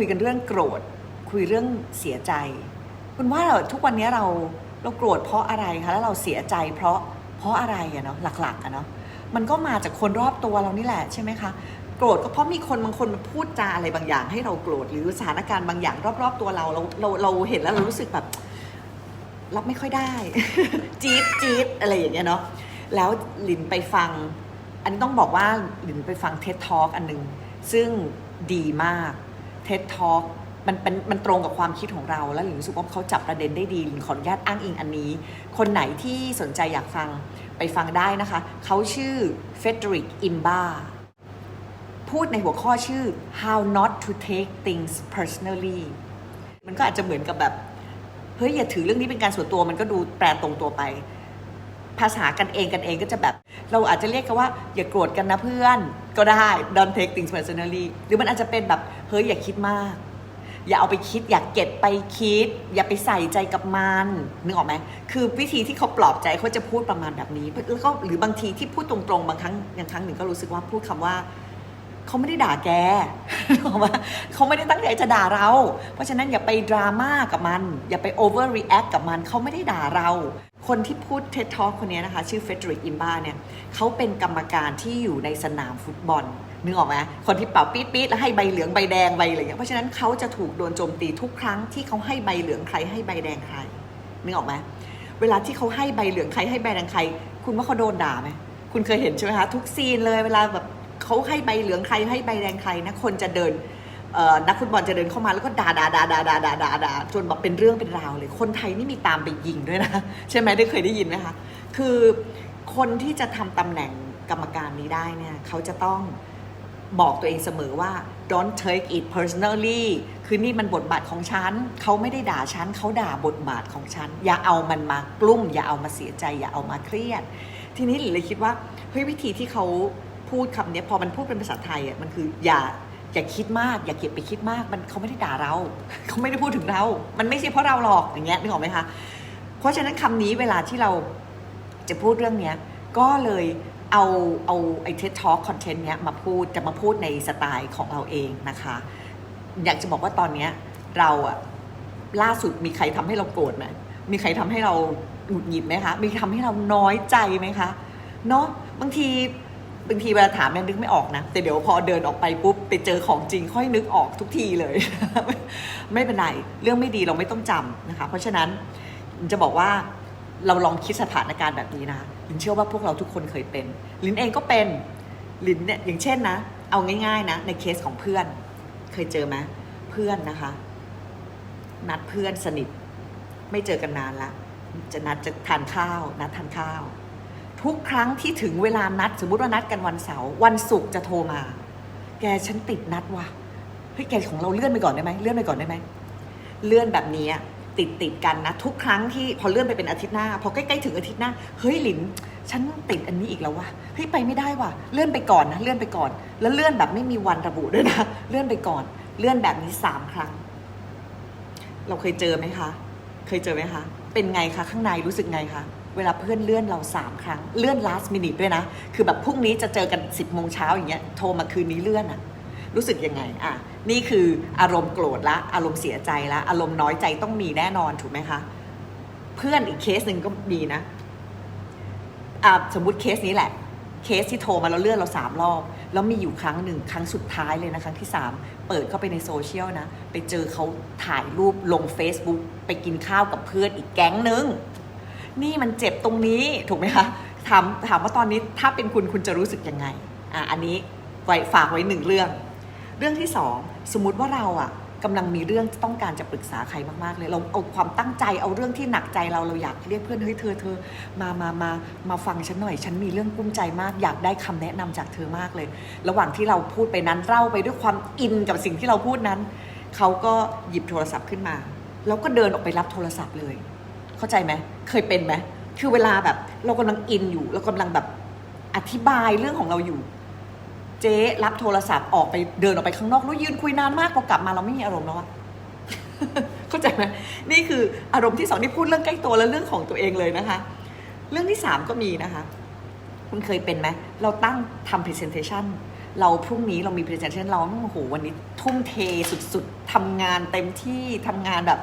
คุยกันเรื่องโกรธ คุยเรื่องเสียใจ คุณว่าเราทุกวันนี้เราเราโกรธเพราะอะไรคะแล้วเราเสียใจ เพราะเพราะอะไรอะเนาะหลักๆอะเนาะมันก็มาจากคนรอบตัวเรานี่แหละใช่ไหมคะโกรธก็เพราะมีคนบางคนมาพูดจาอะไรบางอย่าง ให้เราโกรธหรือสถานการณ์บางอย่างรอบๆตัวเราเราเราเราเห็นแล้วเรารู้สึกแบบรับไม่ค่อยได้ จี๊ดจี๊ดอะไรอย่างเงี้ยเนาะแล้วลินไปฟัง อันนี้ต้องบอกว่าลินไปฟังเท็ d ท a l k อันหนึง ซึ่งดีมาก เท็ d ท a l k มันเป็นมันตรงกับความคิดของเราแล้วลินรู้สึกว่าเขาจับประเด็นได้ดีลินขออนุญาตอ้างอิงอันนี้ คนไหนที่สนใจอยากฟังไปฟังได้นะคะ เขาชื่อเฟเดริกอิมบาพูดในหัวข้อชื่อ how not to take things personally มันก็อาจจะเหมือนกับแบบ เฮ้ย อย่าถือเรื่องนี้เป็นการส่วนตัวมันก็ดูแปลตรงตัวไป ภาษากันเองกันเองก็จะแบบ เราอาจจะเรียกกันว่า อย่าโกรธกันนะเพื่อน ก็ได้ don't take things personally หรือมันอาจจะเป็นแบบ เฮ้ยอย่าคิดมาก อย่าเอาไปคิด อย่าเก็บไปคิด อย่าไปใส่ใจกับมันนึกออกไหมคือวิธีที่เขาปลอบใจเขาจะพูดประมาณแบบนี้แล้วก็หรือบางทีที่พูดตรงๆบางครั้งอย่างครั้งหนึ่งก็รู้สึกว่าพูดคำว่าเขาไม่ได้ด่าแกนึกอกไหมเขาไม่ได้ตั้งใจจะด่าเรา เพราะฉะนั้นอย่าไปดราม่ากับมัน อย่าไป over react กับมัน เขาไม่ได้ด่าเรา คนที่พูด TED Talk คนนี้นะคะ ชื่อเฟเดริกอิมบาเนี่ยเขาเป็นกรรมการที่อยู่ในสนามฟุตบอล นึกออกไหมคนที่เป่าปี๊ดปี๊ดแล้วให้ใบเหลืองใบแดงใบอะไรอย่างเงี้ยเพราะฉะนั้นเขาจะถูกโดนโจมตีทุกครั้งที่เขาให้ใบเหลืองใครให้ใบแดงใครนึกออกไหมเวลาที่เขาให้ใบเหลืองใครให้ใบแดงใคร คุณว่าเขาโดนด่าไหมคุณเคยเห็นใช่ไหมคะทุกซีนเลยเวลาแบบเขาให้ใบเหลืองใครให้ใบแดงใครนะคนจะเดินนักฟุตบอลจะเดินเข้ามาแล้วก็ด่าด่าด่าด่าด่าด่าด่าด่าจนแบบเป็นเรื่องเป็นราวเลย คนไทยนี่มีตามไปยิงด้วยนะใช่ไหมได้เคยได้ยินไหมคะคือคนที่จะทำตำแหน่งกรรมการนี้ได้เนี่ยเขาจะต้อง บอกตัวเองเสมอว่า don't take it personally คือนี่มันบทบาทของฉัน เขาไม่ได้ด่าฉัน เขาด่าบทบาทของฉัน อย่าเอามันมากลุ้ม อย่าเอามาเสียใจ อย่าเอามาเครียด ทีนี้หลินเลยคิดว่า เฮ้ยวิธีที่เขาพูดคำนี้พอมันพูดเป็นภาษาไทยอะ มันคืออย่าอย่าคิดมาก อย่าเก็บไปคิดมาก มันเขาไม่ได้ด่าเรา เขาไม่ได้พูดถึงเรา มันไม่ใช่เพราะเราหรอก อย่างเงี้ยนึกออกไหมคะ เพราะฉะนั้นคำนี้เวลาที่เราจะพูดเรื่องเนี้ย ก็เลย เอาเอาไอ้ TED Talk content เนี้ยมาพูดจะมาพูดในสไตล์ของเราเองนะคะ อยากจะบอกว่าตอนเนี้ยเราอะล่าสุดมีใครทำให้เราโกรธไหมมีใครทำให้เราหงุดหงิดไหมคะ มีทำให้เราน้อยใจไหมคะเนาะบางทีบางทีเวลาถามเนี่นึกไม่ออกนะ แต่เดี๋ยวพอเดินออกไปปุ๊บไปเจอของจริงค่อยนึกออกทุกทีเลย ไม่เป็นไรเรื่องไม่ดีเราไม่ต้องจำนะคะ เพราะฉะนั้นจะบอกว่าเราลองคิดสถานการณ์แบบนี้นะ ลินเชื่อว่าพวกเราทุกคนเคยเป็น ลินเองก็เป็น ลินเนี่ยอย่างเช่นนะ เอาง่ายๆนะ ในเคสของเพื่อน เคยเจอไหมเพื่อนนะคะ นัดเพื่อนสนิท ไม่เจอกันนานละจะนัดจะทานข้าว นัดทานข้าว ทุกครั้งที่ถึงเวลานัด สมมุติว่านัดกันวันเสาร์วันศุกร์จะโทรมา แกฉันติดนัดว่ะเฮ้ยแกของเราเลื่อนไปก่อนได้ไหมเลื่อนไปก่อนได้ไหมเลื่อนแบบนี้ ติดติดกันนะทุกครั้งที่พอเลื่อนไปเป็นอาทิตย์หน้า พอใกล้ๆถึงอาทิตย์หน้าเฮ้ยหลินฉันติดอันนี้อีกแล้ววะเฮ้ยไปไม่ได้ว่ะเลื่อนไปก่อนนะเลื่อนไปก่อน แล้วเลื่อนแบบไม่มีวันระบุด้วยนะเลื่อนไปก่อน เลื่อนแบบนี้สามครั้ง เราเคยเจอไหมคะ เคยเจอไหมคะเป็นไงคะข้างในรู้สึกไงคะเวลาเพื่อนเลื่อนเราสามครั้งเลื่อน last minute ด้วยนะ คือแบบพรุ่งนี้จะเจอกัน 10บโมงเช้าอย่างเงี้ยโทรมาคืนนี้เลื่อนอะรู้สึกยังไงอะ นี่คืออารมณ์โกรธละ อารมณ์เสียใจละ อารมณ์น้อยใจต้องมีแน่นอนถูกไหมคะ เพื่อนอีกเคสหนึ่งก็มีนะะสมมุติเคสนี้แหละ เคสที่โทรมาแล้วเลื่อนเราสามรอบ แล้วมีอยู่ครั้งหนึ่งครั้งสุดท้ายเลยนะครั้งที่สามเปิดเข้าไปในโซเชียลนะ ไปเจอเขาถ่ายรูปลง Facebook ไปกินข้าวกับเพื่อนอีกแก๊งนึง นี่มันเจ็บตรงนี้ถูกไหมคะถามถามว่าตอนนี้ถ้าเป็นคุณคุณจะรู้สึกยังไงอะอันนี้ไว้ฝากไว้หนึ่งเรื่อง เรื่องที่สอง สมมุติว่าเราอะกำลังมีเรื่องต้องการจะปรึกษาใครมากๆเลย เราเอาความตั้งใจเอาเรื่องที่หนักใจเราเราอยากเรียกเพื่อนเฮ้ยเธอเธอมามามามาฟังฉันหน่อย ฉันมีเรื่องกุ้มใจมาก อยากได้คำแนะนำจากเธอมากเลย ระหว่างที่เราพูดไปนั้นเล่าไปด้วยความอินกับสิ่งที่เราพูดนั้น เขาก็หยิบโทรศัพท์ขึ้นมา แล้วก็เดินออกไปรับโทรศัพท์เลย เข้าใจไหมเคยเป็นไหมคือเวลาแบบ เรากำลังอินอยู่เรากำลังแบบอธิบายเรื่องของเราอยู่ เจ๊รับโทรศัพท์ออกไปเดินออกไปข้างนอกแล้วยืนคุยนานมากพอกลับมาเราไม่มีอารมณ์แล้วอะเข้าใจไหมนี่คืออารมณ์ที่สองที่พูดเรื่องใกล้ตัวและเรื่องของตัวเองเลยนะคะ เรื่องที่สามก็มีนะคะ คุณเคยเป็นไหมเราตั้งทำ presentation เราพรุ่งนี้เรามี presentation เราโอ้โหวันนี้ทุ่มเทสุดๆทำงานเต็มที่ทำงานแบบ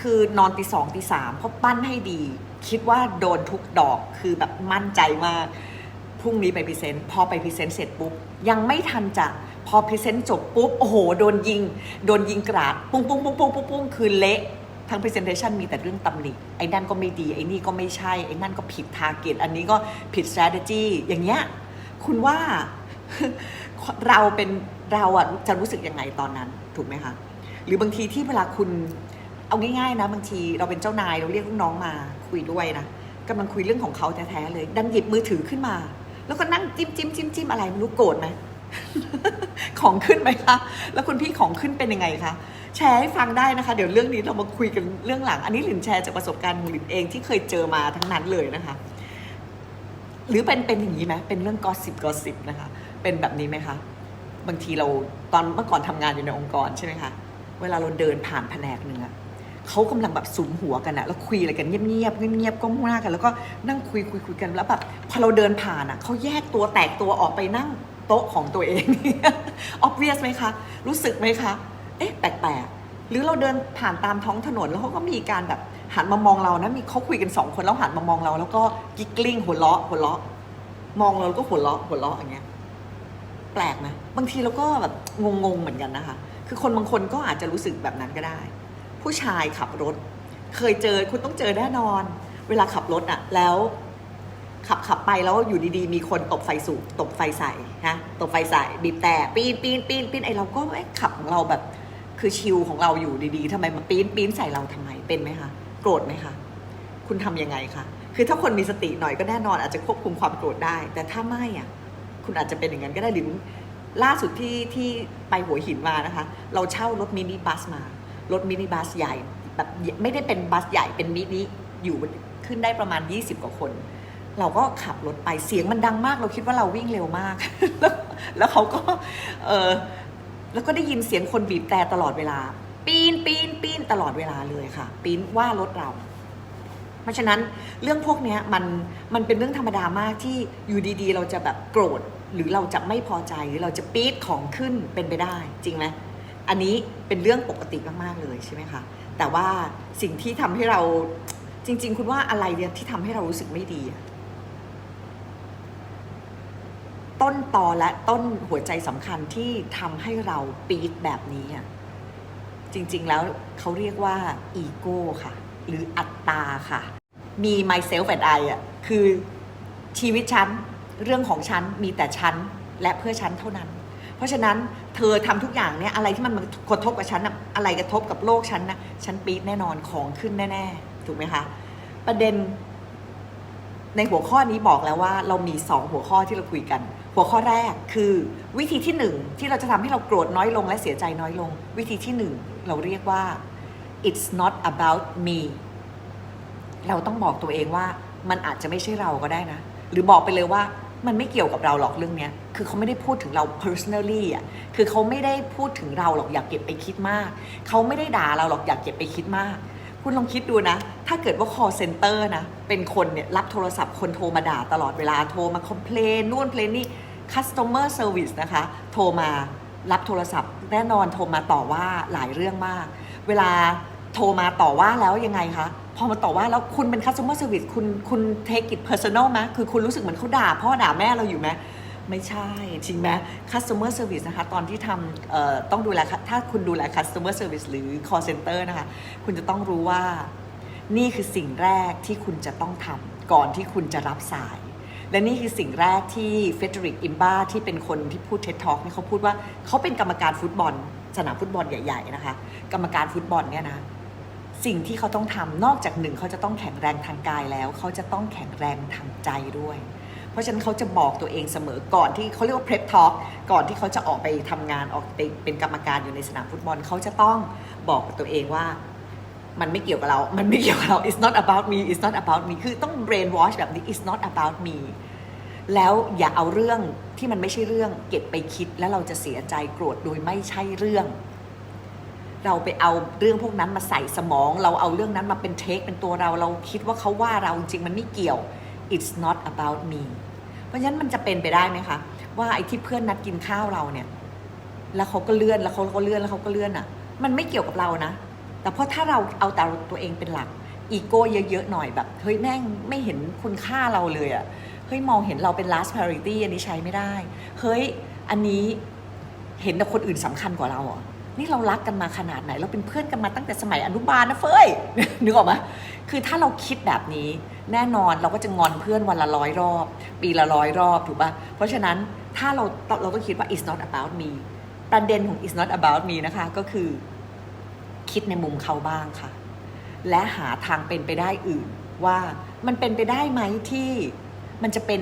คือนอนตีสองตีสามเพราะปั้นให้ดี คิดว่าโดนทุกดอกคือแบบมั่นใจมาก พรุ่งนี้ไปพรีเซนต์พอไปพรีเซนต์เสร็จปุ๊บยังไม่ทันจะพอพรีเซนต์จบปุ๊บโอ้โหโดนยิง โดนยิงกราดปุ้งปุ้งปุ้งปุ้งปุ้งปุ้งคือเละทั้ง presentation มีแต่เรื่องตำหนิไอ้นั่นก็ไม่ดีไอ้นี่ก็ไม่ใช่ไอ้นั่นก็ผิด target อันนี้ก็ผิด strategy อย่างเงี้ยคุณว่าเราเป็นเราอะจะรู้สึกยังไงตอนนั้นถูกไหมคะหรือบางทีที่เวลาคุณเอาง่ายๆนะบางทีเราเป็นเจ้านายเราเรียกลูกน้องมาคุยด้วยนะกำลังคุยเรื่องของเขาแท้ๆเลย ดันหยิบมือถือขึ้นมา แล้วก็นั่งจิ้มจิ้มจิ้มจิ้มอะไรไม่รู้โกรธไหมของขึ้นไหมคะ แล้วคุณพี่ของขึ้นเป็นยังไงคะ แชร์ให้ฟังได้นะคะ เดี๋ยวเรื่องนี้เรามาคุยกันเรื่องหลัง อันนี้หลินแชร์จากประสบการณ์ของหลินเองที่เคยเจอมาทั้งนั้นเลยนะคะ หรือเป็นเป็นอย่างนี้ไหมเป็นเรื่องกอสิบกอสิบนะคะ เป็นแบบนี้ไหมคะ บางทีเราตอนเมื่อก่อนทำงานอยู่ในองค์กรใช่ไหมคะ เวลาเราเดินผ่านแผนกหนึ่งอะ เขากำลังแบบสุมหัวกันอะแล้วคุยอะไรกันเงียบๆเงียบๆก้มหน้ากัน แล้วก็นั่งคุยคุยคุยกันแล้วแบบพอเราเดินผ่านอะเขาแยกตัวแตกตัวออกไปนั่งโต๊ะของตัวเอง obvious ไหมคะ รู้สึกไหมคะ เอ๊ะแปลกๆหรือเราเดินผ่านตามท้องถนนแล้วเขาก็มีการแบบหันมามองเรานะมีเขาคุยกันสองคนแล้วหันมามองเรา แล้วก็กิ๊กกลิ้งหัวเราะหัวเราะมองเราก็หัวเราะหัวเราะอย่างเงี้ยแปลกไหมบางทีเราก็แบบงงๆเหมือนกันนะคะ คือคนบางคนก็อาจจะรู้สึกแบบนั้นก็ได้ ผู้ชายขับรถ เคยเจอคุณต้องเจอแน่นอน เวลาขับรถอะแล้ว ขับขับไปแล้วอยู่ดีๆ มีคนตบไฟสูงตบไฟใส่นะตบไฟใส่บีบแต่ปีนปีนปีนปีนไอเราก็เอ๊ะขับของเราแบบ คือชิลของเราอยู่ดีๆทำไมมาปีนปีนใส่เราทำไมเป็นไหมคะโกรธไหมคะคุณทำยังไงคะคือถ้าคนมีสติหน่อยก็แน่นอนอาจจะควบคุมความโกรธได้ แต่ถ้าไม่อะคุณอาจจะเป็นอย่างนั้นก็ได้หรือล่าสุดที่ที่ไปหัวหินมานะคะ เราเช่ารถมินิบัสมา รถมินิบัสใหญ่แบบไม่ได้เป็นบัสใหญ่เป็นมินิอยู่ขึ้นได้ประมาณ 20 กว่าคน เราก็ขับรถไปเสียงมันดังมาก เราคิดว่าเราวิ่งเร็วมากแล้วแล้วเขาก็เออแล้วก็ได้ยินเสียงคนบีบแต่ตลอดเวลา ปีนปีนปีนตลอดเวลาเลยค่ะ ปีนว่ารถเรา เพราะฉะนั้นเรื่องพวกนี้มันมันเป็นเรื่องธรรมดามากที่อยู่ดีๆ เราจะแบบโกรธหรือเราจะไม่พอใจหรือเราจะปี๊ดของขึ้นเป็นไปได้จริงไหม อันนี้เป็นเรื่องปกติมากๆเลยใช่ไหมคะ แต่ว่าสิ่งที่ทำให้เราจริง ๆ คุณว่าอะไรเนี่ยที่ทำให้เรารู้สึกไม่ดี ต้นตอและต้นหัวใจสำคัญที่ทำให้เราปี๊ดแบบนี้จริง ๆ แล้วเขาเรียกว่าอีโก้ค่ะ หรืออัตตาค่ะ มี myself and I อะคือชีวิตฉัน เรื่องของฉัน มีแต่ฉัน และเพื่อฉันเท่านั้น เพราะฉะนั้นเธอทำทุกอย่างเนี่ยอะไรที่มันมากระทบกับฉันน่ะอะไรกระทบกับโลกฉันนะฉันปี๊ดแน่นอนของขึ้นแน่ ๆ ถูกไหมคะประเด็น ในหัวข้อนี้บอกแล้วว่า เรามีสองหัวข้อที่เราคุยกัน หัวข้อแรกคือ วิธีที่หนึ่งที่เราจะทำให้เราโกรธน้อยลงและเสียใจน้อยลง วิธีที่หนึ่งเราเรียกว่า it's not about me เราต้องบอกตัวเองว่ามันอาจจะไม่ใช่เราก็ได้นะ หรือบอกไปเลยว่า มันไม่เกี่ยวกับเราหรอกเรื่องเนี้ย คือเขาไม่ได้พูดถึงเรา personally อะ คือเขาไม่ได้พูดถึงเราหรอกอยากเก็บไปคิดมาก เขาไม่ได้ด่าเราหรอกอยากเก็บไปคิดมาก คุณลองคิดดูนะ ถ้าเกิดว่า call center นะ เป็นคนเนี่ยรับโทรศัพท์คนโทรมาด่าตลอดเวลา โทรมา complain นู่นเพลนนี่ customer service นะคะ โทรมารับโทรศัพท์ แน่นอนโทรมาต่อว่าหลายเรื่องมาก เวลาโทรมาต่อว่าแล้วยังไงคะ พอมาต่อว่าแล้วคุณเป็น customer service คุณคุณ take it personal ไหมคือคุณรู้สึกเหมือนเขาด่าพ่อด่าแม่เราอยู่ไหมไม่ใช่จริงไหม customer service นะคะ ตอนที่ทำต้องดูแล ถ้าคุณดูแล customer service หรือ call center นะคะ คุณจะต้องรู้ว่านี่คือสิ่งแรกที่คุณจะต้องทำก่อนที่คุณจะรับสาย และนี่คือสิ่งแรกที่เฟเดริกอิมบาที่เป็นคนที่พูดเท็ d ท็อกนี่เขาพูดว่าเขาเป็นกรรมการฟุตบอล สนามฟุตบอลใหญ่ ๆ นะคะ กรรมการฟุตบอลเนี่ยนะ สิ่งที่เขาต้องทำนอกจากหนึ่งเขาจะต้องแข็งแรงทางกายแล้ว เขาจะต้องแข็งแรงทางใจด้วย เพราะฉะนั้นเขาจะบอกตัวเองเสมอก่อนที่เขาเรียกว่า prep talk ก่อนที่เขาจะออกไปทำงานออกไปเป็นกรรมการอยู่ในสนามฟุตบอล เขาจะต้องบอกกับตัวเองว่ามันไม่เกี่ยวกับเรา มันไม่เกี่ยวกับเรา it's not about me it's not about me คือต้อง brain wash แบบนี้ it's not about me แล้วอย่าเอาเรื่องที่มันไม่ใช่เรื่อง เก็บไปคิดแล้วเราจะเสียใจโกรธโดยไม่ใช่เรื่อง เราไปเอาเรื่องพวกนั้นมาใส่สมอง เราเอาเรื่องนั้นมาเป็นเทคเป็นตัวเรา เราคิดว่าเขาว่าเราจริงมันไม่เกี่ยว it's not about me เพราะฉะนั้นมันจะเป็นไปได้ไหมคะว่าไอ้ที่เพื่อนนัดกินข้าวเราเนี่ย แล้วเขาก็เลื่อนแล้วเขาก็เลื่อนแล้วเขาก็เลื่อนอะ มันไม่เกี่ยวกับเรานะ แต่เพราะถ้าเราเอาแต่ตัวเองเป็นหลักอีโก้เยอะๆหน่อยแบบเฮ้ยแม่งไม่เห็นคุณค่าเราเลยอะ่ะเฮ้ยมองเห็นเราเป็น last priority อันนี้ใช้ไม่ได้ เฮ้ยอันนี้เห็นแต่คนอื่นสำคัญกว่าเราเหรอ นี่เรารักกันมาขนาดไหน เราเป็นเพื่อนกันมาตั้งแต่สมัยอนุบาลนะเฟ้ยนึกออกไหมคือถ้าเราคิดแบบนี้แน่นอนเราก็จะงอนเพื่อนวันละร้อยรอบ ปีละร้อยรอบถูกปะเพราะฉะนั้นถ้าเราเราต้องคิดว่า it's not about me ประเด็นของ it's not about me นะคะ ก็คือคิดในมุมเขาบ้างค่ะ และหาทางเป็นไปได้อื่นว่ามันเป็นไปได้ไหมที่มันจะเป็น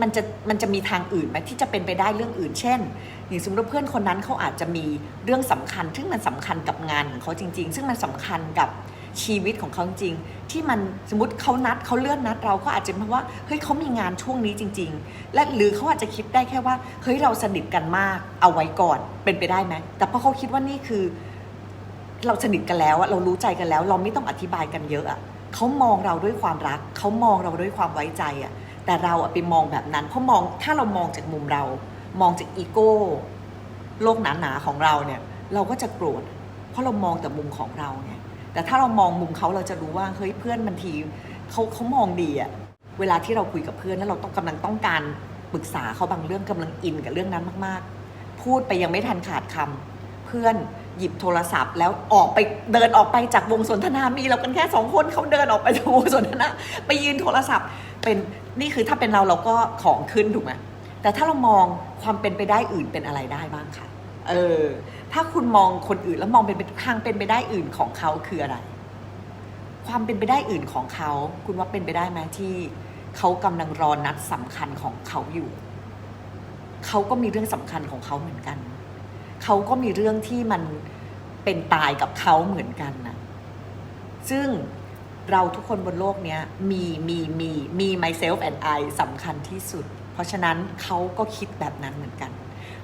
มันจะมันจะมีทางอื่นไหมที่จะเป็นไปได้เรื่องอื่น เช่นอย่างสมมติว่าเพื่อนคนนั้นเขาอาจจะมีเรื่องสำคัญ ซึ่งมันสำคัญกับงานของเขาจริง ๆ ซึ่งมันสำคัญกับชีวิตของเขาจริง ที่มันสมมติเขานัดเขาเลื่อนนัดเราก็อาจจะเพราะว่าเฮ้ยเขามีงานช่วงนี้จริง ๆ และหรือเขาอาจจะคิดได้แค่ว่าเฮ้ยเราสนิทกันมากเอาไว้ก่อนเป็นไปได้ไหมแต่พอเขาคิดว่านี่คือ เราสนิทกันแล้วอะเรารู้ใจกันแล้ว เราไม่ต้องอธิบายกันเยอะอะเขามองเราด้วยความรักเขามองเราด้วยความไว้ใจอะ แต่เราอะไปมองแบบนั้น เพราะมองถ้าเรามองจากมุมเรา มองจากอีโก้โลกหนาๆของเราเนี่ย เราก็จะโกรธเพราะเรามองแต่มุมของเราเนี่ย แต่ถ้าเรามองมุมเขาเราจะรู้ว่าเฮ้ยเพื่อนบางทีเขาเขามองดีอะเวลาที่เราคุยกับเพื่อนแล้วเราต้องกำลังต้องการปรึกษาเขาบางเรื่องกำลังอินกับเรื่องนั้นมากๆ พูดไปยังไม่ทันขาดคำเพื่อนหยิบโทรศัพท์ แล้วออกไปเดินออกไปจากวงสนทนามีเรากันแค่สองคนเขาเดินออกไปจากวงสนทนา ไปยืนโทรศัพท์ เป็นนี่คือถ้าเป็นเราเราก็ของขึ้นถูกไหมแต่ถ้าเรามองความเป็นไปได้อื่นเป็นอะไรได้บ้างคะเออ ถ้าคุณมองคนอื่นแล้วมองเป็นทางเป็นไปได้อื่นของเขาคืออะไร ความเป็นไปได้อื่นของเขา คุณว่าเป็นไปได้ไหมที่เขากำลังรอนัดสำคัญของเขาอยู่ เขาก็มีเรื่องสำคัญของเขาเหมือนกัน เขาก็มีเรื่องที่มันเป็นตายกับเขาเหมือนกันนะซึ่ง เราทุกคนบนโลกเนี้ยมีมีมีมี myself and I สำคัญที่สุด เพราะฉะนั้นเขาก็คิดแบบนั้นเหมือนกัน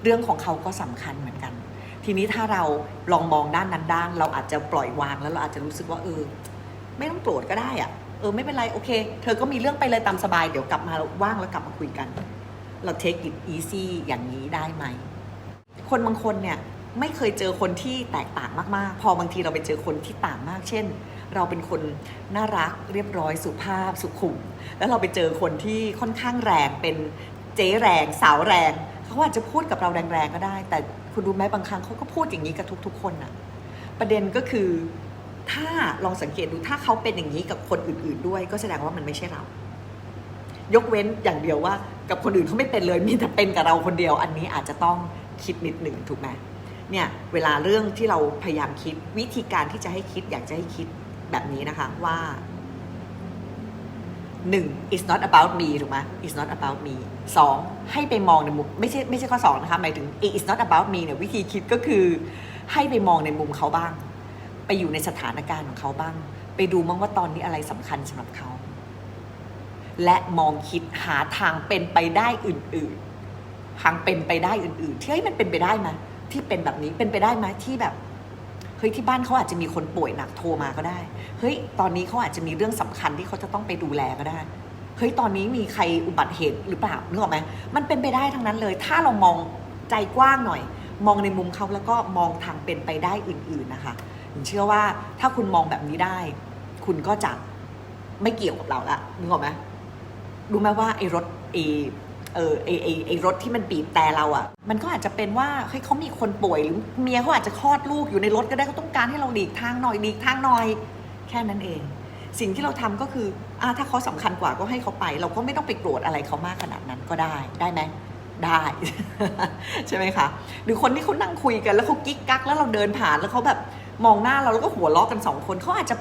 เรื่องของเขาก็สำคัญเหมือนกัน ทีนี้ถ้าเราลองมองด้านนั้นด้านเราอาจจะปล่อยวางแล้วเราอาจจะรู้สึกว่าเออไม่ต้องโกรธก็ได้อะเออไม่เป็นไรโอเค เธอก็มีเรื่องไปเลยตามสบายเดี๋ยวกลับมาว่างแล้วกลับมาคุยกัน เรา take it easy อย่างนี้ได้ไหม คนบางคนเนี่ยไม่เคยเจอคนที่แตกต่างมากๆ พอบางทีเราไปเจอคนที่ต่างมาก เช่น เราเป็นคนน่ารักเรียบร้อยสุภาพสุขุม แล้วเราไปเจอคนที่ค่อนข้างแรงเป็นเจ๊แรงสาวแรงเขาอาจจะพูดกับเราแรงๆก็ได้ แต่คุณรู้ไหมบางครั้งเขาก็พูดอย่างนี้กับทุก ๆ คนน่ะประเด็นก็คือถ้าลองสังเกตดูถ้าเขาเป็นอย่างนี้กับคนอื่น ๆ ด้วย ก็แสดงว่ามันไม่ใช่เรา ยกเว้นอย่างเดียวว่า กับคนอื่นเขาไม่เป็นเลย มีแต่เป็นกับเราคนเดียว อันนี้อาจจะต้องคิดนิดหนึ่งถูกไหมเนี่ยเวลาเรื่องที่เราพยายามคิดวิธีการที่จะให้คิดอยากจะให้คิด แบบนี้นะคะว่าหนึ่ง it's not about me ถูกไหม it's not about me สองให้ไปมองในมุมไม่ใช่ไม่ใช่ข้อสองนะคะหมายถึง it's not about me เนี่ยวิธีคิดก็คือ ให้ไปมองในมุมเขาบ้าง ไปอยู่ในสถานการณ์ของเขาบ้าง ไปดูมั้งว่าตอนนี้อะไรสำคัญสำหรับเขา และมองคิดหาทางเป็นไปได้อื่นๆทางเป็นไปได้อื่นๆที่เฮ้ยมันเป็นไปได้ไหมที่เป็นแบบนี้เป็นไปได้ไหมที่แบบ เฮ้ยที่บ้านเขาอาจจะมีคนป่วยหนักโทรมาก็ได้ เฮ้ยตอนนี้เขาอาจจะมีเรื่องสำคัญที่เขาจะต้องไปดูแลก็ได้ เฮ้ยตอนนี้มีใครอุบัติเหตุหรือเปล่านึกออกไหมมันเป็นไปได้ทั้งนั้นเลย ถ้าเรามองใจกว้างหน่อย มองในมุมเขาแล้วก็มองทางเป็นไปได้อื่น ๆนะคะผมเชื่อว่าถ้าคุณมองแบบนี้ได้ คุณก็จะไม่เกี่ยวกับเราละนึกออกไหมรู้ไหมว่าไอ้รถไอ้ เออไอไอไอรถที่มันบีบแต่เราอะ่ะ มันก็อาจจะเป็นว่าเฮ้ยเขามีคนป่วยหรือเมียเขาอาจจะคลอดลูกอยู่ในรถก็ได้เขาต้องการให้เราหลีกทางหน่อยหลีกทางหน่อย แค่นั้นเอง สิ่งที่เราทำก็คืออ่าถ้าเขาสำคัญกว่าก็ให้เขาไป เราก็ไม่ต้องไปโกรธอะไรเขามากขนาดนั้นก็ได้ได้ไหมได้ใช่ไหมคะหรือคนที่เขานั่งคุยกันแล้วเขากิ๊กกักแล้วเราเดินผ่านแล้วเขาแบบมองหน้าเราแล้วก็หัวเราะกันสองคนเขาอาจจะ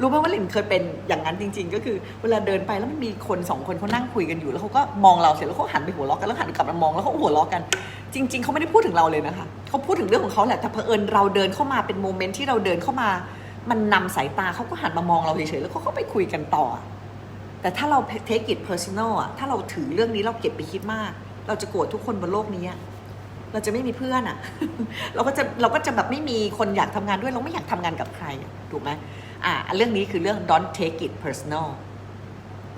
รู้ไหมว่าหลินเคยเป็นอย่างนั้นจริง ๆ ก็คือเวลาเดินไปแล้วมันมีคนสองคนเขานั่งคุยกันอยู่แล้วเขาก็มองเราเสร็จแล้วเขาหันไปหัวเราะกันแล้วหันกลับมามองแล้วเขาหัวเราะกัน จริง ๆเขาไม่ได้พูดถึงเราเลยนะคะเขาพูดถึงเรื่องของเขาแหละแต่เผอิญเราเดินเข้ามาเป็นโมเมนต์ที่เราเดินเข้ามา มันนำสายตาเขาก็หันมามองเราเฉยๆแล้วเขาก็ไปคุยกันต่อ แต่ถ้าเรา take it personal อะถ้าเราถือเรื่องนี้เราเก็บไปคิดมาก เราจะโกรธทุกคนบนโลกนี้เราจะไม่มีเพื่อนอะเราก็จะเราก็จะแบบไม่มีคนอยากทำงานด้วยเราไม่อยากทำงานกับใครถูกไหม อ่าเรื่องนี้คือเรื่อง don't take it personal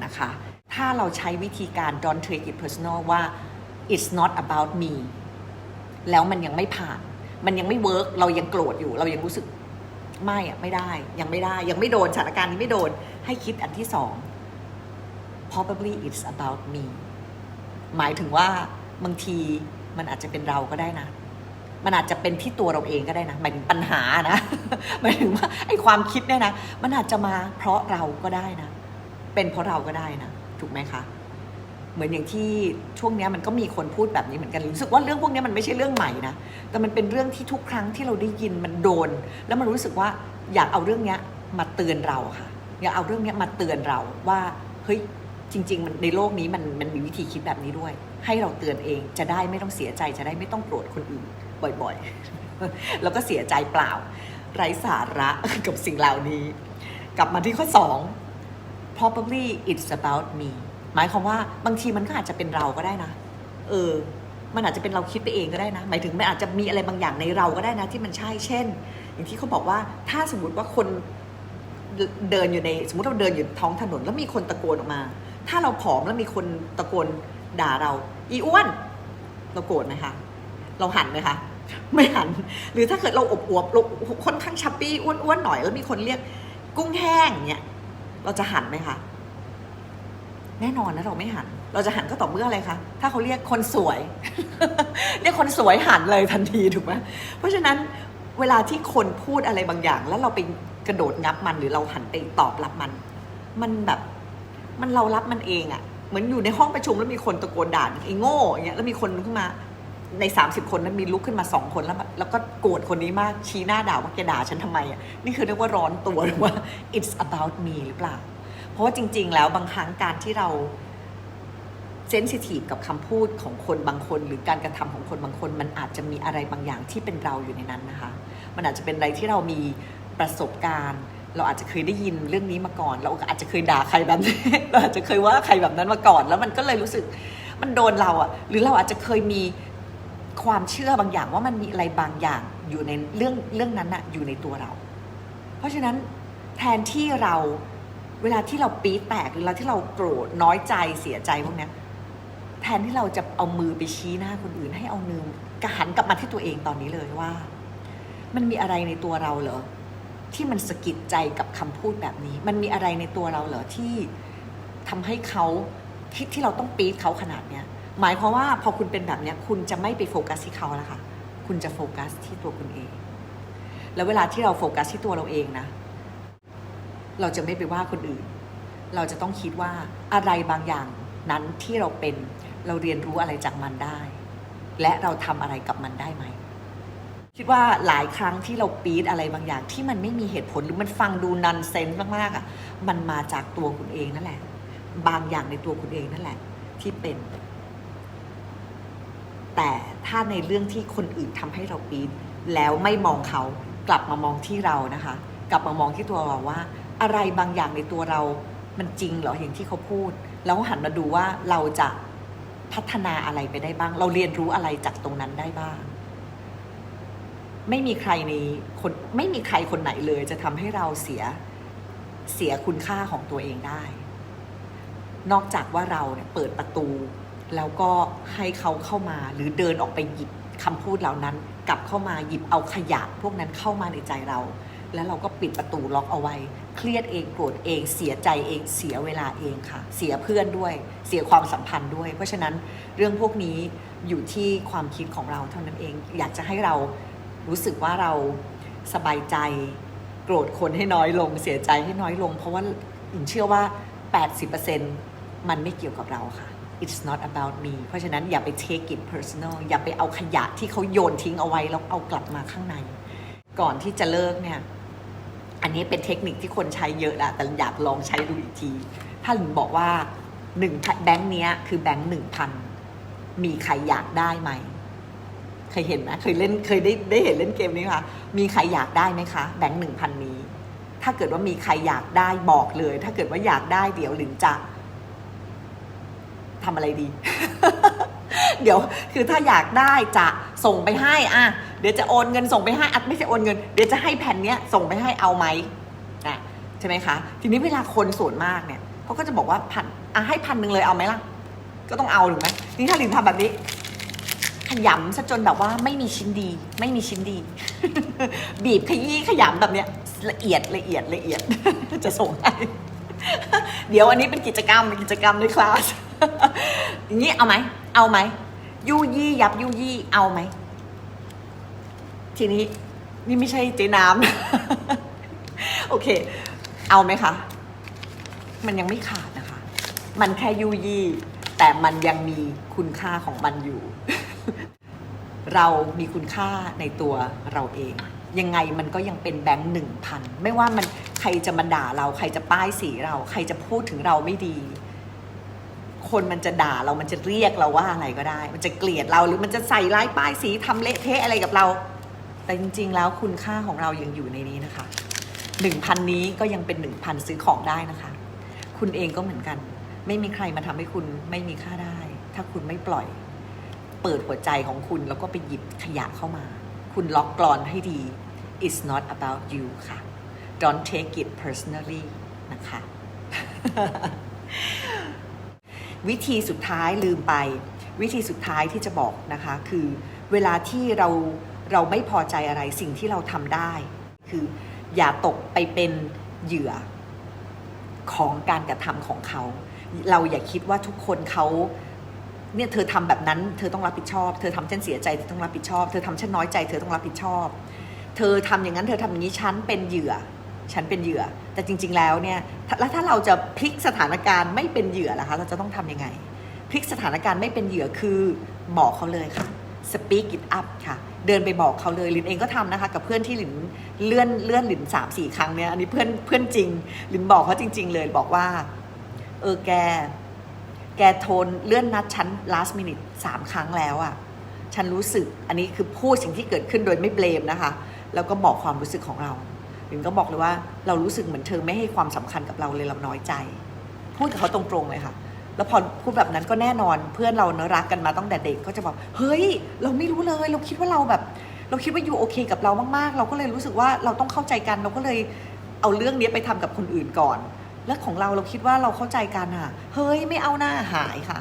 นะคะ ถ้าเราใช้วิธีการ don't take it personal ว่า it's not about me แล้วมันยังไม่ผ่าน มันยังไม่เวิร์กเรายังโกรธอยู่ เรายังรู้สึกไม่อะไม่ได้ ยังไม่ได้ ยังไม่โดนสถานการณ์นี้ไม่โดน ให้คิดอันที่สอง probably it's about me หมายถึงว่าบางทีมันอาจจะเป็นเราก็ได้นะ มันอาจจะเป็นที่ตัวเราเองก็ได้นะหมายถึงปัญหานะหมายถึงว่าไอ้ความคิดเนี่ยนะมันอาจจะมาเพราะเราก็ได้นะ เป็นเพราะเราก็ได้นะถูกไหมคะ เหมือนอย่างที่ช่วงนี้มันก็มีคนพูดแบบนี้เหมือนกันรู้สึกว่าเรื่องพวกนี้มันไม่ใช่เรื่องใหม่นะแต่มันเป็นเรื่องที่ทุกครั้งที่เราได้ยินมันโดน แล้วมันรู้สึกว่าอยากเอาเรื่องเนี้ยมาเตือนเราค่ะ อยากเอาเรื่องเนี้ยมาเตือนเราว่าเฮ้ยจริงๆมันในโลกนี้มันมันมีวิธีคิดแบบนี้ด้วย ให้เราเตือนเองจะได้ไม่ต้องเสียใจจะได้ไม่ต้องโกรธคนอื่น บ่อยๆ แล้วก็เสียใจเปล่า ไร้สาระกับสิ่งเหล่านี้ กลับมาที่ข้อ 2 probably it's about me หมายความว่าบางทีมันก็อาจจะเป็นเราก็ได้นะ เออ มันอาจจะเป็นเราคิดไปเองก็ได้นะ หมายถึงมันอาจจะมีอะไรบางอย่างในเราก็ได้นะ ที่มันใช่ เช่น อย่างที่เขาบอกว่าถ้าสมมติว่าคนเดินอยู่ในสมมติเราเดินอยู่ท้องถนนแล้วมีคนตะโกนออกมา ถ้าเราผอมแล้วมีคนตะโกนด่าเรา อีอ้วนเราโกรธไหมคะ เราหันไหมคะ ไม่หัน หรือถ้าเกิดเราอบอวบเราค่อนข้างชับปี้อ้วนๆหน่อยแล้วมีคนเรียก กุ้งแห้งเนี่ยเราจะหันไหมคะแน่นอนนะเราไม่หัน เราจะหันก็ต่อเมื่ออะไรคะ ถ้าเขาเรียกคนสวย เรียกคนสวยหันเลยทันทีถูกไหมเพราะฉะนั้นเวลาที่คนพูดอะไรบางอย่าง แล้วเราไปกระโดดงับมันหรือเราหันไปตอบรับมัน มันแบบมันเรารับมันเองอะเหมือนอยู่ในห้องประชุมแล้วมีคนตะโกนด่าไอ้โง่อย่างเงี้ยแล้วมีคนขึ้นมา ใน 30 คนนั้นมีลุกขึ้นมาสองคนแล้วแล้วก็โกรธคนนี้มากชี้หน้าด่าว่าแกด่าฉันทำไมอะนี่คือเรียกว่าร้อนตัวหรือว่า it's about me หรือเปล่า เพราะว่าจริง ๆ แล้วบางครั้งการที่เราเซนซิทีฟกับคำพูดของคนบางคน หรือการกระทำของคนบางคน มันอาจจะมีอะไรบางอย่างที่เป็นเราอยู่ในนั้นนะคะ มันอาจจะเป็นอะไรที่เรามีประสบการณ์ เราอาจจะเคยได้ยินเรื่องนี้มาก่อน เราอาจจะเคยด่าใครแบบนี้เราอาจจะเคยว่าใครแบบนั้นมาก่อน แล้วมันก็เลยรู้สึกมันโดนเราอะหรือเราอาจจะเคยมี ความเชื่อบางอย่างว่ามันมีอะไรบางอย่างอยู่ในเรื่องเรื่องนั้นอะอยู่ในตัวเรา เพราะฉะนั้นแทนที่เราเวลาที่เราปี๊แตกหรือเวลาที่เราโกรธน้อยใจเสียใจพวกนี้แทนที่เราจะเอามือไปชี้หน้าคนอื่น ให้เอานืมกหันกลับมาที่ตัวเองตอนนี้เลยว่า มันมีอะไรในตัวเราเหรอที่มันสะกิดใจกับคำพูดแบบนี้ มันมีอะไรในตัวเราเหรอที่ทำให้เขาที่ที่เราต้องปี๊ดเขาขนาดเนี้ย หมายความว่าพอคุณเป็นแบบเนี้ยคุณจะไม่ไปโฟกัสที่เขาแล้วค่ะ คุณจะโฟกัสที่ตัวคุณเอง แล้วเวลาที่เราโฟกัสที่ตัวเราเองนะ เราจะไม่ไปว่าคนอื่น เราจะต้องคิดว่าอะไรบางอย่างนั้นที่เราเป็น เราเรียนรู้อะไรจากมันได้ และเราทำอะไรกับมันได้ไหม คิดว่าหลายครั้งที่เราปี๊ดอะไรบางอย่างที่มันไม่มีเหตุผลหรือมันฟังดูนันเซนมากๆอะ มันมาจากตัวคุณเองนั่นแหละ บางอย่างในตัวคุณเองนั่นแหละ ที่เป็น แต่ถ้าในเรื่องที่คนอื่นทำให้เราปี๊ดแล้วไม่มองเขากลับมามองที่เรานะคะ กลับมามองที่ตัวเราว่า อะไรบางอย่างในตัวเรามันจริงเหรออย่างที่เขาพูด แล้วหันมาดูว่าเราจะพัฒนาอะไรไปได้บ้าง เราเรียนรู้อะไรจากตรงนั้นได้บ้าง ไม่มีใครในคนไม่มีใครคนไหนเลย จะทำให้เราเสียเสียคุณค่าของตัวเองได้ นอกจากว่าเราเนี่ยเปิดประตู แล้วก็ให้เขาเข้ามาหรือเดินออกไปหยิบคำพูดเหล่านั้น กลับเข้ามาหยิบเอาขยะพวกนั้นเข้ามาในใจเรา แล้วเราก็ปิดประตูล็อกเอาไว้ เครียดเองโกรธเองเสียใจเองเสียเวลาเองค่ะ เสียเพื่อนด้วย เสียความสัมพันธ์ด้วย เพราะฉะนั้นเรื่องพวกนี้อยู่ที่ความคิดของเราเท่านั้นเอง อยากจะให้เรารู้สึกว่าเราสบายใจ โกรธคนให้น้อยลง เสียใจให้น้อยลง เพราะว่าอินเชื่อว่า 80%มันไม่เกี่ยวกับเราค่ะ it's not about me เพราะฉะนั้นอย่าไป take it personal อย่าไปเอาขยะที่เขาโยนทิ้งเอาไว้แล้วเอากลับมาข้างใน ก่อนที่จะเลิกเนี่ย อันนี้เป็นเทคนิคที่คนใช้เยอะแหละแต่อยากลองใช้ดูอีกที ถ้าหลินบอกว่าหนึ่งแบงค์เนี้ยคือแบงค์หนึ่งพันมีใครอยากได้ไหม เคยเห็นไหมเคยเล่นเคยได้ได้เห็นเล่นเกมนี้ไหมคะมีใครอยากได้ไหมคะ แบงค์หนึ่งพันนี้ ถ้าเกิดว่ามีใครอยากได้บอกเลย ถ้าเกิดว่าอยากได้เดี๋ยวหลินจะ ทำอะไรดี เดี๋ยวคือถ้าอยากได้จะส่งไปให้อะเดี๋ยวจะโอนเงินส่งไปให้อะไม่ใช่โอนเงิน เดี๋ยวจะให้แผ่นเนี้ยส่งไปให้เอาไหมอะใช่ไหมคะ ทีนี้เวลาคนส่วนมากเนี่ยเขาก็จะบอกว่าพันอะให้พันหนึ่งเลยเอาไหมล่ะ ก็ต้องเอาถูกไหมนี่ถ้าหลินทำแบบนี้ขยำซะจนแบบว่าไม่มีชิ้นดี ไม่มีชิ้นดี บีบขยี้ขยำแบบเนี้ยละเอียดละเอียดละเอียดจะส่งให้เดี๋ยวอันนี้เป็นกิจกรรมเป็นกิจกรรมในคลาส อย่างนี้เอาไหม เอาไหมยู่ยี่ยับยู่ยี่เอาไหม ทีนี้นี่ไม่ใช่เจ๊น้ำ โอเค เอาไหมคะ มันยังไม่ขาดนะคะ มันแค่ยุยี่ แต่มันยังมีคุณค่าของมันอยู่ เรามีคุณค่าในตัวเราเอง ยังไงมันก็ยังเป็นแบงค์หนึ่งพัน ไม่ว่ามันใครจะมาด่าเรา ใครจะป้ายสีเรา ใครจะพูดถึงเราไม่ดี คนมันจะด่าเรามันจะเรียกเราว่าอะไรก็ได้ มันจะเกลียดเราหรือมันจะใส่ร้ายป้ายสีทำเละเทะอะไรกับเรา แต่จริง ๆ แล้วคุณค่าของเรายังอยู่ในนี้นะคะหนึ่งพันนี้ก็ยังเป็นหนึ่งพันซื้อของได้นะคะ คุณเองก็เหมือนกัน ไม่มีใครมาทำให้คุณไม่มีค่าได้ ถ้าคุณไม่ปล่อย เปิดหัวใจของคุณแล้วก็ไปหยิบขยะเข้ามา คุณล็อกกลอนให้ดี it's not about you ค่ะ don't take it personally นะคะ วิธีสุดท้ายลืมไป วิธีสุดท้ายที่จะบอกนะคะ คือเวลาที่เราเราไม่พอใจอะไรสิ่งที่เราทำได้ คืออย่าตกไปเป็นเหยื่อของการกระทำของเขา เราอย่าคิดว่าทุกคนเขาเนี่ยเธอทำแบบนั้นเธอต้องรับผิดชอบ เธอทำฉันเสียใจเธอต้องรับผิดชอบ เธอทำฉันน้อยใจ เธอต้องรับผิดชอบ เธอทำอย่างนั้นเธอทำอย่างนี้ฉันเป็นเหยื่อ ฉันเป็นเหยื่อ แต่จริง ๆ แล้วเนี่ยแล้วถ้าเราจะพลิกสถานการณ์ไม่เป็นเหยื่อล่ะคะเราจะต้องทำยังไง พลิกสถานการณ์ไม่เป็นเหยื่อคือบอกเขาเลยค่ะ speak it up ค่ะ เดินไปบอกเขาเลยลินเองก็ทำนะคะ กับเพื่อนที่ลินเลื่อนเลื่อนลินสามสี่ครั้งเนี่ยอันนี้เพื่อนเพื่อนจริงลินบอกเขาจริง ๆ เลยบอกว่า เออแก แกโทนเลื่อนนัดฉัน last minute สามครั้งแล้วอะ่ะฉันรู้สึกอันนี้คือพูดสิ่งที่เกิดขึ้นโดยไม่เบลมนะคะ แล้วก็บอกความรู้สึกของเราินก็บอกเลยว่าเรารู้สึกเหมือนเธอไม่ให้ความสำคัญกับเราเลยเราน้อยใจ พูดกับเขาตรงๆเลยค่ะ แล้วพอพูดแบบนั้นก็แน่นอนเพื่อนเราเนอะรักกันมาตั้งแต่เด็กก็จะบอกเฮ้ย เราไม่รู้เลย เราคิดว่าเราแบบ เราคิดว่าอยู่โอเคกับเรามากๆ เราก็เลยรู้สึกว่าเราต้องเข้าใจกันเราก็เลยเอาเรื่องนี้ไปทำกับคนอื่นก่อน แล้วของเราเราคิดว่าเราเข้าใจกันอะเฮ้ยไม่เอาหน้าหายค่ะ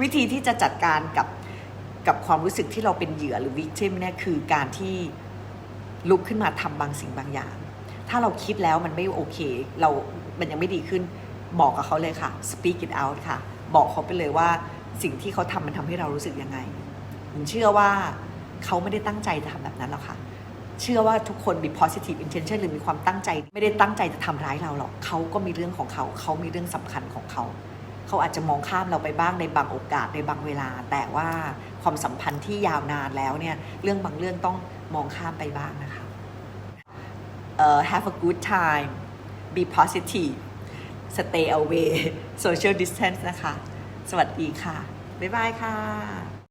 วิธีที่จะจัดการกับกับความรู้สึกที่เราเป็นเหยื่อหรือวิกทิมเนี่ยคือการที่ ลุกขึ้นมาทำบางสิ่งบางอย่าง ถ้าเราคิดแล้วมันไม่โอเค เรา มันยังไม่ดีขึ้น บอกกับเขาเลยค่ะ speak it out ค่ะ บอกเขาไปเลยว่าสิ่งที่เขาทำมันทำให้เรารู้สึกยังไง ผมเชื่อว่าเขาไม่ได้ตั้งใจจะทำแบบนั้นหรอกค่ะ เชื่อว่าทุกคนมี positive intention หรือมีความตั้งใจ ไม่ได้ตั้งใจจะทำร้ายเราหรอก เขาก็มีเรื่องของเขา เขามีเรื่องสำคัญของเขา เขาอาจจะมองข้ามเราไปบ้างในบางโอกาสในบางเวลา แต่ว่าความสัมพันธ์ที่ยาวนานแล้วเนี่ย เรื่องบางเรื่องต้อง มองข้ามไปบ้างนะคะ uh, have a good time be positive stay away social distance นะคะ สวัสดีค่ะ บ๊ายบายค่ะ